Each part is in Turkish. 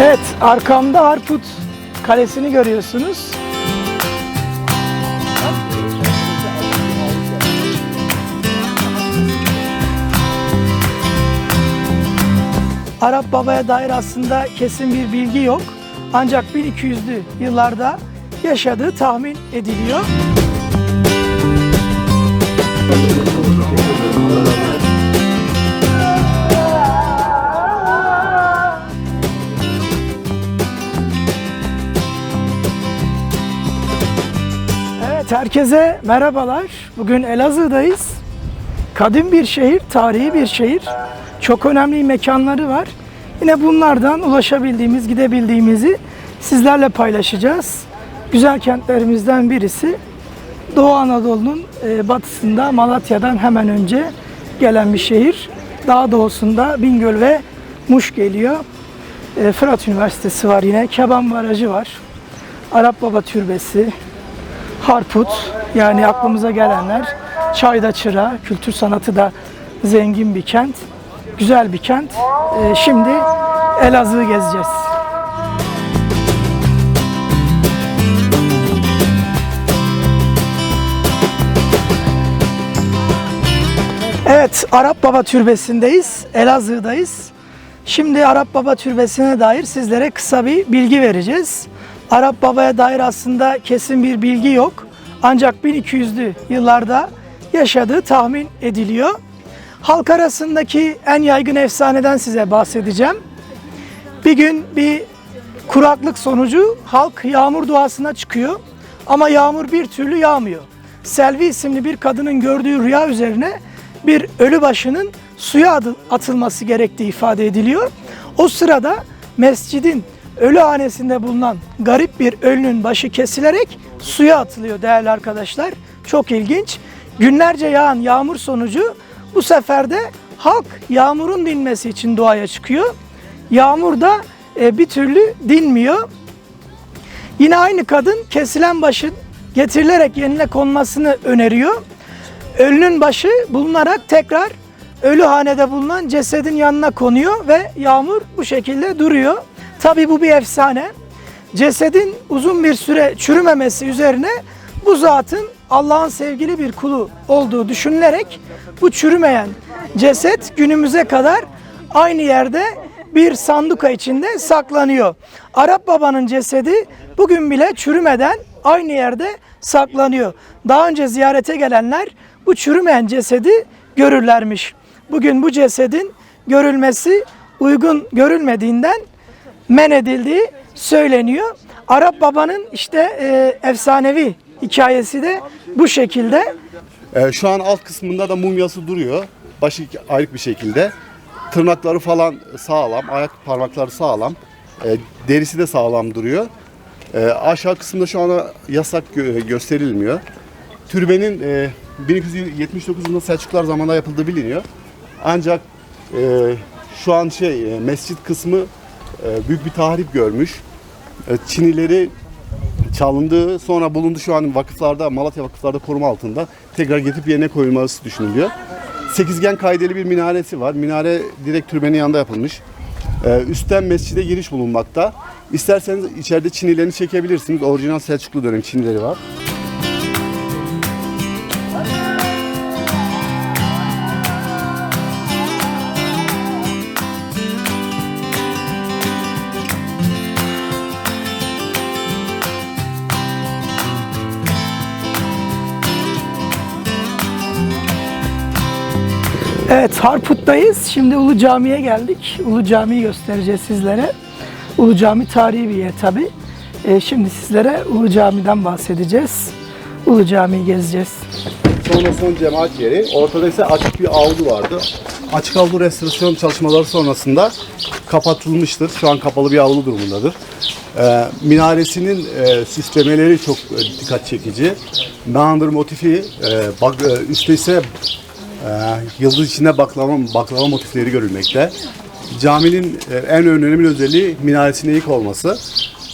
Evet, arkamda Harput Kalesi'ni görüyorsunuz. Arap Baba'ya dair aslında kesin bir bilgi yok. Ancak 1200'lü yıllarda yaşadığı tahmin ediliyor. Evet, herkese merhabalar. Bugün Elazığ'dayız. Kadim bir şehir, tarihi bir şehir. Çok önemli mekanları var. Yine bunlardan ulaşabildiğimiz, gidebildiğimizi sizlerle paylaşacağız. Güzel kentlerimizden birisi. Doğu Anadolu'nun e, batısında Malatya'dan hemen önce gelen bir şehir. Daha doğusunda Bingöl ve Muş geliyor. E, Fırat Üniversitesi var yine. Keban Barajı var. Arap Baba Türbesi, Harput yani aklımıza gelenler. Çayda çıra, kültür sanatı da zengin bir kent. Güzel bir kent. Ee, şimdi Elazığ'ı gezeceğiz. Evet, Arap Baba Türbesi'ndeyiz. Elazığ'dayız. Şimdi Arap Baba Türbesi'ne dair sizlere kısa bir bilgi vereceğiz. Arap Baba'ya dair aslında kesin bir bilgi yok. Ancak 1200'lü yıllarda yaşadığı tahmin ediliyor. Halk arasındaki en yaygın efsaneden size bahsedeceğim. Bir gün bir kuraklık sonucu halk yağmur duasına çıkıyor. Ama yağmur bir türlü yağmıyor. Selvi isimli bir kadının gördüğü rüya üzerine bir ölü başının suya atılması gerektiği ifade ediliyor. O sırada mescidin ölü hanesinde bulunan garip bir ölünün başı kesilerek suya atılıyor değerli arkadaşlar. Çok ilginç. Günlerce yağan yağmur sonucu bu sefer de halk yağmurun dinmesi için doğaya çıkıyor. Yağmur da e, bir türlü dinmiyor. Yine aynı kadın kesilen başın getirilerek yerine konmasını öneriyor. Ölünün başı bulunarak tekrar ölühanede bulunan cesedin yanına konuyor ve yağmur bu şekilde duruyor. Tabi bu bir efsane. Cesedin uzun bir süre çürümemesi üzerine bu zatın Allah'ın sevgili bir kulu olduğu düşünülerek bu çürümeyen ceset günümüze kadar aynı yerde bir sanduka içinde saklanıyor. Arap babanın cesedi bugün bile çürümeden aynı yerde saklanıyor. Daha önce ziyarete gelenler bu çürümeyen cesedi görürlermiş. Bugün bu cesedin görülmesi uygun görülmediğinden men edildiği söyleniyor. Arap babanın işte e, efsanevi hikayesi de bu şekilde. Ee, şu an alt kısmında da mumyası duruyor. Başı ayrık bir şekilde. Tırnakları falan sağlam, ayak parmakları sağlam. Ee, derisi de sağlam duruyor. Ee, aşağı kısımda şu anda yasak gö- gösterilmiyor. Türbenin e, 1279 yılında Selçuklar zamanında yapıldığı biliniyor. Ancak e, şu an şey e, mescit kısmı e, büyük bir tahrip görmüş. E, Çinileri çalındığı sonra bulundu şu an vakıflarda Malatya vakıflarda koruma altında tekrar getirip yerine koyulması düşünülüyor. Sekizgen kaydeli bir minaresi var. Minare direkt türbenin yanında yapılmış. Ee, üstten mescide giriş bulunmakta. İsterseniz içeride Çinilerini çekebilirsiniz. Orijinal Selçuklu dönem Çinileri var. Evet Harput'tayız. Şimdi Ulu Cami'ye geldik. Ulu Cami'yi göstereceğiz sizlere. Ulu Cami tarihi bir yer tabi. şimdi sizlere Ulu Cami'den bahsedeceğiz. Ulu Cami'yi gezeceğiz. Sonra son cemaat yeri. Ortada ise açık bir avlu vardı. Açık avlu restorasyon çalışmaları sonrasında kapatılmıştır. Şu an kapalı bir avlu durumundadır. Ee, minaresinin e, süslemeleri çok e, dikkat çekici. Meander motifi, e, bak, e, üstte ise e, yıldız içinde baklava, baklava motifleri görülmekte. Caminin e, en önemli özelliği minaresinin eğik olması.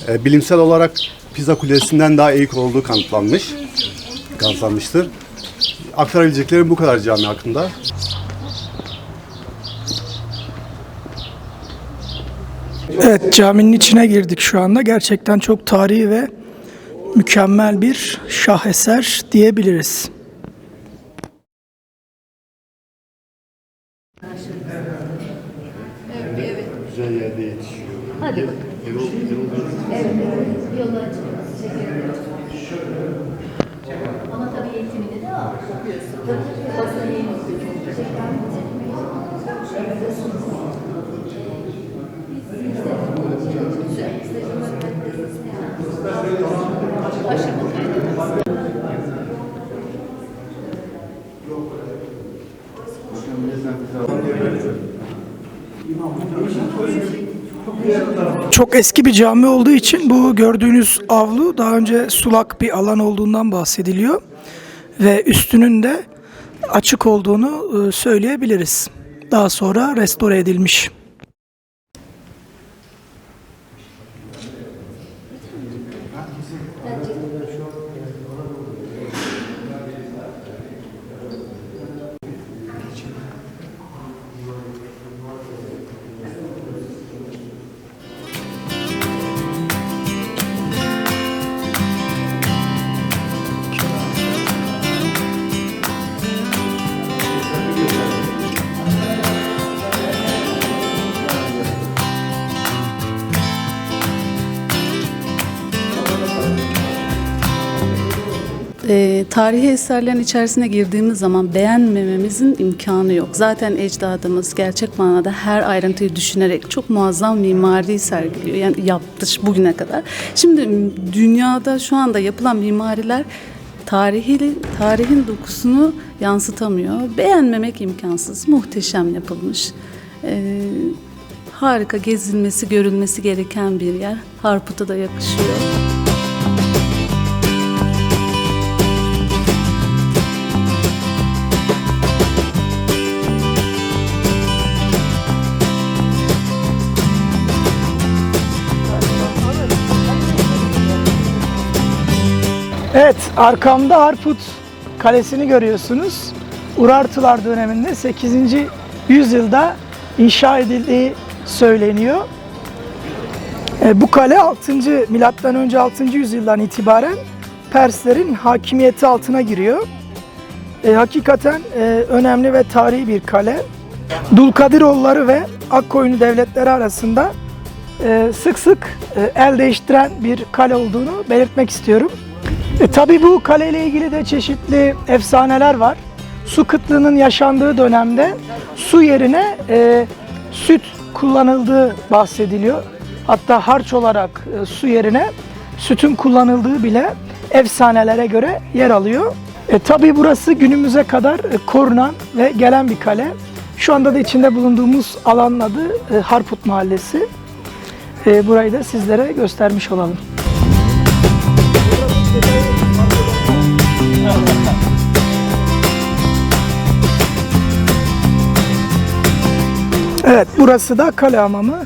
E, bilimsel olarak Pisa Kulesi'nden daha eğik olduğu kanıtlanmış, kanıtlanmıştır. Aktarabileceklerim bu kadar cami hakkında. Evet caminin içine girdik şu anda. Gerçekten çok tarihi ve mükemmel bir şaheser diyebiliriz. Yerde yetişiyor. Hadi bakalım. Erol, Erol Evet, evet. Yolu açın. Teşekkür ederim. Ama tabii eğitimini de al. Okuyorsun. Basın yayın okuyorsun. Tekrar Aşama kaydedilsin. Çok eski bir cami olduğu için bu gördüğünüz avlu daha önce sulak bir alan olduğundan bahsediliyor. Ve üstünün de açık olduğunu e, söyleyebiliriz. Daha sonra restore edilmiş. E, tarihi eserlerin içerisine girdiğimiz zaman beğenmememizin imkanı yok. Zaten ecdadımız gerçek manada her ayrıntıyı düşünerek çok muazzam mimari sergiliyor. Yani yaptı bugüne kadar. Şimdi dünyada şu anda yapılan mimariler tarihi, tarihin dokusunu yansıtamıyor. Beğenmemek imkansız. Muhteşem yapılmış. E, harika gezilmesi, görülmesi gereken bir yer. Harput'a da yakışıyor. Evet, arkamda Harput Kalesi'ni görüyorsunuz. Urartular döneminde 8. yüzyılda inşa edildiği söyleniyor. E, bu kale 6. milattan önce 6. yüzyıldan itibaren Perslerin hakimiyeti altına giriyor. E, hakikaten e, önemli ve tarihi bir kale. Dulkadiroğulları ve Akkoyunlu devletleri arasında e, sık sık e, el değiştiren bir kale olduğunu belirtmek istiyorum. E, tabii bu kaleyle ilgili de çeşitli efsaneler var. Su kıtlığının yaşandığı dönemde su yerine e, süt kullanıldığı bahsediliyor. Hatta harç olarak e, su yerine sütün kullanıldığı bile efsanelere göre yer alıyor. E, tabii burası günümüze kadar e, korunan ve gelen bir kale. Şu anda da içinde bulunduğumuz alanın adı e, Harput Mahallesi. E, burayı da sizlere göstermiş olalım. Evet, burası da kale hamamı.